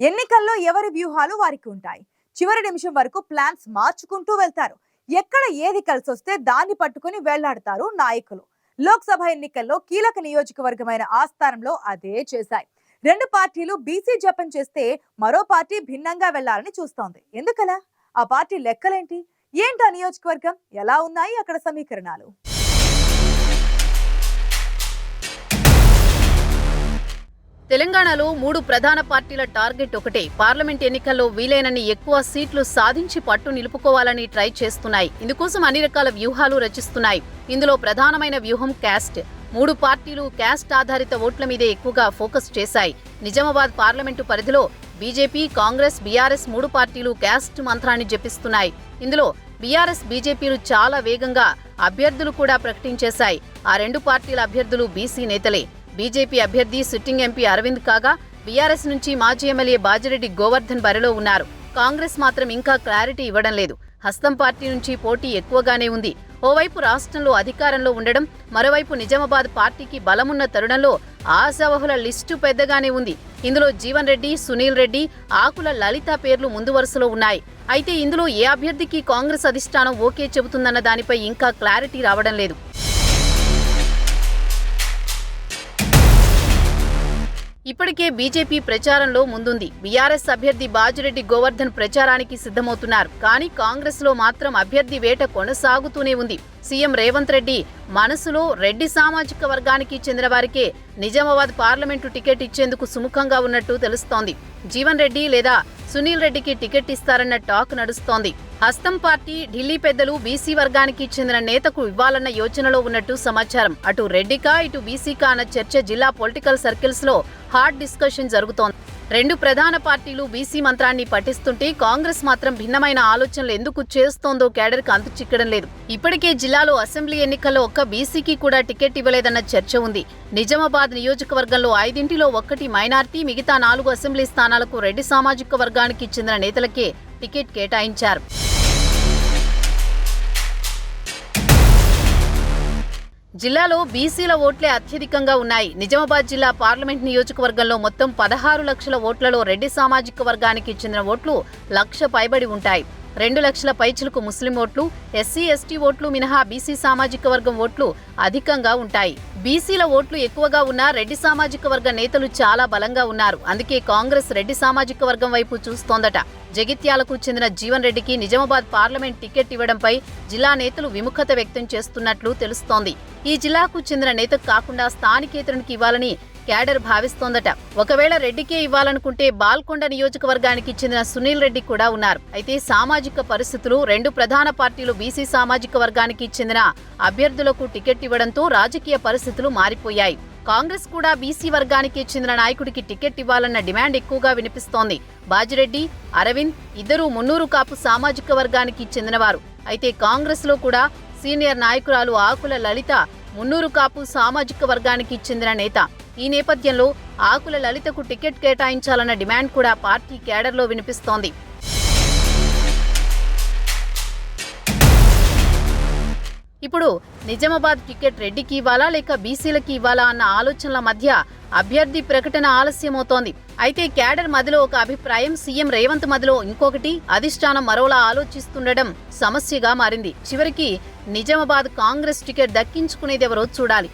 ఎన్నికల్లో ఎవరి వ్యూహాలు వారికి ఉంటాయి? చివరి నిమిషం వరకు ప్లాన్స్ మార్చుకుంటూ వెళ్తారు. ఎక్కడ ఏది కలిసి వస్తే దాన్ని పట్టుకుని వెళ్ళాడతారు నాయకులు. లోక్సభ ఎన్నికల్లో కీలక నియోజకవర్గమైన ఆస్థానంలో అదే చేశాయి. రెండు పార్టీలు బీసీ జపం చేస్తే మరో పార్టీ భిన్నంగా వెళ్ళాలని చూస్తోంది. ఎందుకలా? ఆ పార్టీ లెక్కలేంటి? ఏంటా నియోజకవర్గం? ఎలా ఉన్నాయి అక్కడ సమీకరణాలు? తెలంగాణలో మూడు ప్రధాన పార్టీల టార్గెట్ ఒకటే. పార్లమెంట్ ఎన్నికల్లో వీలైనన్ని ఎక్కువ సీట్లు సాధించి పట్టు నిలుపుకోవాలని ట్రై చేస్తున్నాయి. ఇందుకోసం అన్ని రకాల వ్యూహాలు రచిస్తున్నాయి. ఇందులో ప్రధానమైన వ్యూహం క్యాస్ట్. మూడు పార్టీలు క్యాస్ట్ ఆధారిత ఓట్ల మీదే ఎక్కువగా ఫోకస్ చేశాయి. నిజామాబాద్ పార్లమెంటు పరిధిలో బీజేపీ కాంగ్రెస్ బీఆర్ఎస్ మూడు పార్టీలు క్యాస్ట్ మంత్రాన్ని జపిస్తున్నాయి. ఇందులో బీఆర్ఎస్ బీజేపీలు చాలా వేగంగా అభ్యర్థులు కూడా ప్రకటించేశాయి. ఆ రెండు పార్టీల అభ్యర్థులు బీసీ నేతలే. బీజేపీ అభ్యర్థి సిట్టింగ్ ఎంపీ అరవింద్ కాగా బీఆర్ఎస్ నుంచి మాజీ ఎమ్మెల్యే బాజిరెడ్డి గోవర్ధన్ బరిలో ఉన్నారు. కాంగ్రెస్ మాత్రం ఇంకా క్లారిటీ ఇవ్వడం లేదు. హస్తం పార్టీ నుంచి పోటీ ఎక్కువగానే ఉంది. ఓవైపు రాష్ట్రంలో అధికారంలో ఉండడం మరోవైపు నిజామాబాద్ పార్టీకి బలమున్న తరుణంలో ఆశావహుల లిస్టు పెద్దగానే ఉంది. ఇందులో జీవన్ రెడ్డి సునీల్ రెడ్డి ఆకుల లలిత పేర్లు ముందు వరుసలో ఉన్నాయి. అయితే ఇందులో ఏ అభ్యర్థికి కాంగ్రెస్ అధిష్టానం ఓకే చెబుతుందన్న దానిపై ఇంకా క్లారిటీ రావడం లేదు. ఇప్పటికే బీజేపీ ప్రచారంలో ముందుంది. బీఆర్ఎస్ అభ్యర్థి బాజిరెడ్డి గోవర్ధన్ ప్రచారానికి సిద్ధమవుతున్నారు. కానీ కాంగ్రెస్లో మాత్రం అభ్యర్థి వేట కొనసాగుతూనే ఉంది. సీఎం రేవంత్ రెడ్డి మనసులో రెడ్డి సామాజిక వర్గానికి చెందిన వారికే నిజామాబాద్ పార్లమెంటు టికెట్ ఇచ్చేందుకు సుముఖంగా ఉన్నట్టు తెలుస్తోంది. జీవన్ రెడ్డి లేదా సునీల్ రెడ్డికి టికెట్ ఇస్తారన్న టాక్ నడుస్తోంది. హస్తం పార్టీ ఢిల్లీ పెద్దలు బీసీ వర్గానికి చెందిన నేతకు ఇవ్వాలన్న యోచనలో ఉన్నట్టు సమాచారం. అటు రెడ్డికా ఇటు బీసీకా అన్న చర్చ జిల్లా పొలిటికల్ సర్కిల్స్లో హాట్ డిస్కషన్ జరుగుతోంది. రెండు ప్రధాన పార్టీలు బీసీ మంత్రాన్ని పఠిస్తుంటే కాంగ్రెస్ మాత్రం భిన్నమైన ఆలోచనలు ఎందుకు చేస్తోందో కేడర్కి అంతు చిక్కడం లేదు. ఇప్పటికే జిల్లాలో అసెంబ్లీ ఎన్నికల్లో ఒక్క బీసీకి కూడా టికెట్ ఇవ్వలేదన్న చర్చ ఉంది. నిజామాబాద్ నియోజకవర్గంలో ఐదింటిలో ఒక్కటి మైనార్టీ మిగతా నాలుగు అసెంబ్లీ స్థానాలకు రెడ్డి సామాజిక వర్గానికి చెందిన నేతలకే టికెట్ కేటాయించారు. జిల్లాలో బీసీల ఓట్లే అత్యధికంగా ఉన్నాయి. నిజామాబాద్ జిల్లా పార్లమెంట్ నియోజకవర్గంలో మొత్తం పదహారు లక్షల ఓట్లలో రెడ్డి సామాజిక వర్గానికి చెందిన ఓట్లు లక్ష పైబడి ఉంటాయి. రెండు లక్షల పైచులకు ముస్లిం ఓట్లు ఎస్సీ ఎస్టీ ఓట్లు మినహా బీసీ సామాజిక వర్గం ఓట్లు అధికంగా ఉంటాయి. బీసీల ఓట్లు ఎక్కువగా ఉన్న రెడ్డి సామాజిక వర్గ నేతలు చాలా బలంగా ఉన్నారు. అందుకే కాంగ్రెస్ రెడ్డి సామాజిక వర్గం వైపు చూస్తోందట. జగిత్యాలకు చెందిన జీవన్ రెడ్డికి నిజామాబాద్ పార్లమెంట్ టికెట్ ఇవ్వడంపై జిల్లా నేతలు విముఖత వ్యక్తం చేస్తున్నట్లు తెలుస్తోంది. ఈ జిల్లాకు చెందిన నేతకు కాకుండా స్థానికేతరునికి ఇవ్వాలని క్యాడర్ భావిస్తోందట. ఒకవేళ రెడ్డికే ఇవ్వాలనుకుంటే బాల్కొండ నియోజకవర్గానికి చెందిన సునీల్ రెడ్డి కూడా ఉన్నారు. అయితే సామాజిక పరిస్థితులు రెండు ప్రధాన పార్టీలు బీసీ సామాజిక వర్గానికి చెందిన అభ్యర్థులకు టికెట్ ఇవ్వడంతో రాజకీయ పరిస్థితులు మారిపోయాయి. కాంగ్రెస్ కూడా బీసీ వర్గానికి చెందిన నాయకుడికి టికెట్ ఇవ్వాలన్న డిమాండ్ ఎక్కువగా వినిపిస్తోంది. బాజిరెడ్డి అరవింద్ ఇద్దరూ మున్నూరు కాపు సామాజిక వర్గానికి చెందినవారు. అయితే కాంగ్రెస్లో కూడా సీనియర్ నాయకురాలు ఆకుల లలిత మున్నూరు కాపు సామాజిక వర్గానికి చెందిన నేత. ఈ నేపథ్యంలో ఆకుల లలితకు టికెట్ కేటాయించాలన్న డిమాండ్ కూడా పార్టీ కేడర్లో వినిపిస్తోంది. ఇప్పుడు నిజామాబాద్ టికెట్ రెడ్డికి ఇవ్వాలా లేక బీసీలకి ఇవ్వాలా అన్న ఆలోచనల మధ్య అభ్యర్థి ప్రకటన ఆలస్యమవుతోంది. అయితే క్యాడర్ మదిలో ఒక అభిప్రాయం సీఎం రేవంత్ మదిలో ఇంకొకటి అధిష్టానం మరోలా ఆలోచిస్తుండడం సమస్యగా మారింది. చివరికి నిజామాబాద్ కాంగ్రెస్ టికెట్ దక్కించుకునేదెవరో చూడాలి.